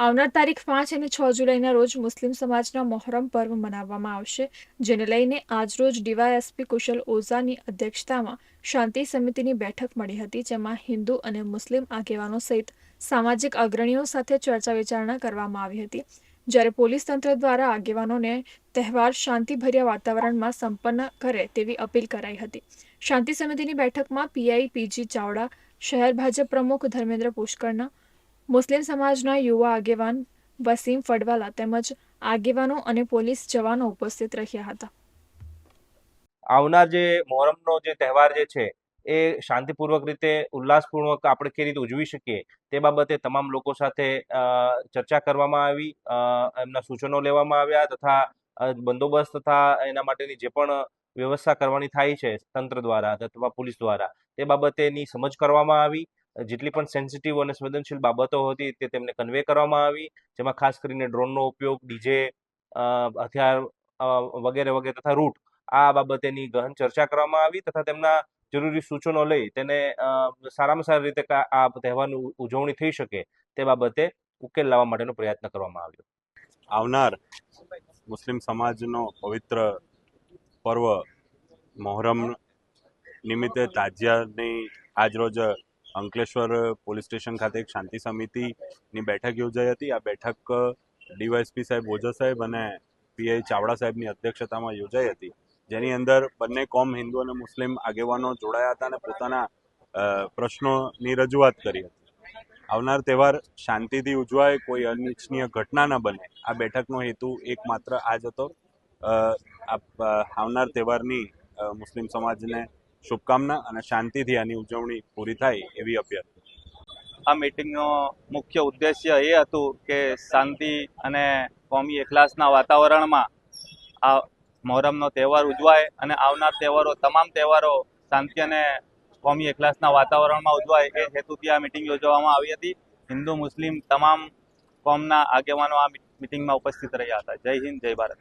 આવનાર તારીખ પાંચ અને છ જુલાઈના રોજ મુસ્લિમ સમાજના મોહરમ પર્વ મનાવવામાં આવશે, જેને લઈને આજરોજ ડીવાયએસપી કુશલ ઓઝાની અધ્યક્ષતામાં શાંતિ સમિતિની બેઠક મળી હતી, જેમાં હિન્દુ અને મુસ્લિમ આગેવાનો સહિત સામાજિક અગ્રણીઓ સાથે ચર્ચા વિચારણા કરવામાં આવી હતી. જ્યારે પોલીસ તંત્ર દ્વારા આગેવાનોને તહેવાર શાંતિભર્યા વાતાવરણમાં સંપન્ન કરે તેવી અપીલ કરાઈ હતી. શાંતિ સમિતિની બેઠકમાં પીઆઈ પીજી ચાવડા, શહેર ભાજપ પ્રમુખ ધર્મેન્દ્ર પુષ્કરના મુસ્લિમ સમાજના યુવા આગેવાન વસીમ ફડવાલા તેમજ આગેવાનો અને પોલીસ જવાનો ઉપસ્થિત રહ્યા હતા. આવનાર જે મોહરમનો જે તહેવાર જે છે, એ શાંતિપૂર્વક રીતે, ઉલ્લાસપૂર્વક આપણે કઈ રીતે ઉજવી શકીએ, તે બાબતે તમામ લોકો સાથે ચર્ચા કરવામાં આવી એમના સૂચનો લેવામાં આવ્યા તથા બંદોબસ્ત તથા એના માટેની જે પણ વ્યવસ્થા કરવાની થાય છે તંત્ર દ્વારા અથવા પોલીસ દ્વારા, તે બાબતેની સમજ કરવામાં આવી. જેટલી પણ સેન્સિટિવ અને સંવેદનશીલ બાબતો હતી તે તેમને કન્વે કરવામાં આવી, જેમાં ખાસ કરીને ડ્રોનનો ઉપયોગ ડીજે હથિયાર વગેરે વગેરે તથા રૂટ આ બાબતેની ગહન ચર્ચા કરવામાં આવી તથા તેમના જરૂરી સૂચનો લઈ તેને સારામાં સારી રીતે આ તહેવારની ઉજવણી થઈ શકે તે બાબતે ઉકેલ લાવવા માટેનો પ્રયત્ન કરવામાં આવ્યો. આવનાર મુસ્લિમ સમાજનો પવિત્ર પર્વ, મોહરમ નિમિત્તે તાજિયાની આજરોજ અંકલેશ્વર પોલીસ સ્ટેશન ખાતે એક શાંતિ સમિતિની બેઠક યોજાઈ હતી. આ બેઠક ડીવાયસપી સાહેબ ઓઝા સાહેબ અને પીઆઈ ચાવડા સાહેબની અધ્યક્ષતામાં યોજાઈ હતી. જેની અંદર બંને કોમ હિન્દુ અને મુસ્લિમ આગેવાનો જોડાયા હતા અને પોતાના પ્રશ્નોની રજૂઆત કરી હતી. આવનાર તહેવાર શાંતિથી ઉજવાય, કોઈ અનિચ્છનીય ઘટના ન બને. આ બેઠકનો હેતુ એકમાત્ર આ જ હતો. આવનાર તહેવારની મુસ્લિમ સમાજને શુભકામના અને શાંતિથી આની ઉજવણી પૂરી થાય એવી અભ્યર્થના આ મિટિંગનો મુખ્ય ઉદ્દેશ્ય એ હતું કે શાંતિ અને કોમી એકલાસના વાતાવરણમાં આ મોહરમનો તહેવાર ઉજવાય અને આવનાર તહેવારો, તમામ તહેવારો શાંતિ અને કોમી એકલાસના વાતાવરણમાં ઉજવાય એ હેતુથી આ મિટિંગ યોજવામાં આવી હતી. હિન્દુ, મુસ્લિમ તમામ કોમના આગેવાનો આ મિટિંગમાં ઉપસ્થિત રહ્યા હતા. જય હિન્દ, જય ભારત.